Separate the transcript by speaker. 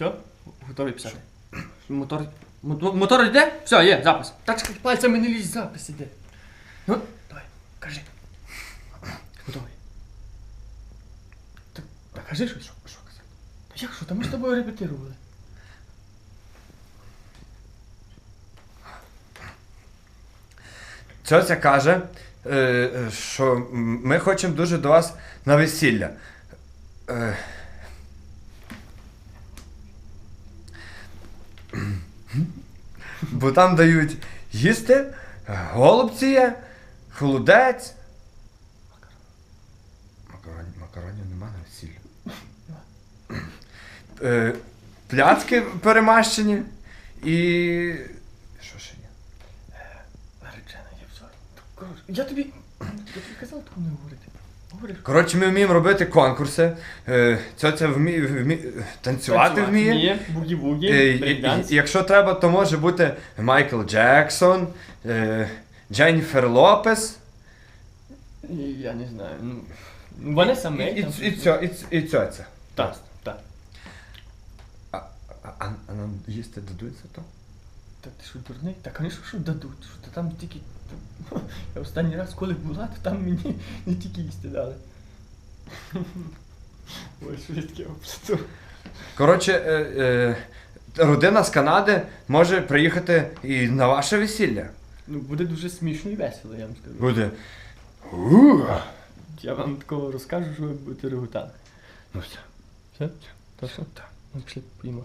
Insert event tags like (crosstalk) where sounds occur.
Speaker 1: Все? Готовий писати. Мотор. Мотор, мотор йде? Все, є, запис. Так пальцями не лізь, запис іде. Ну, давай, кажи. Готовий. Так, так кажи щось. Що, що казати? Та як що? Та ми з тобою репетирували.
Speaker 2: Цьоця каже, е, е, що ми хочемо дуже до вас на весілля. Е, Бо там дають їсти, голубці холодець. Макаронів, макаронів нема на весіллі. Е, пляцки перемащені і. Що ще є?
Speaker 1: Наречена, я. Я тобі. Я тобі казав такого не говорити.
Speaker 2: Коротше, ми вміємо робити конкурси. Е, Цьоця вміє, вміє танцювати вміє.
Speaker 1: Бугі-бугі,
Speaker 2: Е, і- Якщо треба, то може бути Майкл Джексон, е, Дженніфер Лопес.
Speaker 1: Я не знаю. Ну, Ванеса
Speaker 2: І,
Speaker 1: Мей.
Speaker 2: і,
Speaker 1: там
Speaker 2: і, цьо- і, і цьоця.
Speaker 1: Так, так.
Speaker 2: А, а, а нам їсти дадуть за то?
Speaker 1: Та ти що дурний? Та, звісно, що дадуть. Що то там тільки. Я останній раз, коли була, то там мені не тільки їсти дали. (laughs) Ой, що я обсуду.
Speaker 2: Коротше, е, е, родина з Канади може приїхати і на ваше весілля.
Speaker 1: Ну, буде дуже смішно і весело, я вам скажу.
Speaker 2: Буде. У,
Speaker 1: Я вам такого розкажу, що ви будете реготати.
Speaker 2: Ну все.
Speaker 1: Все? Точно? Так. Ну, пішли, поїмо.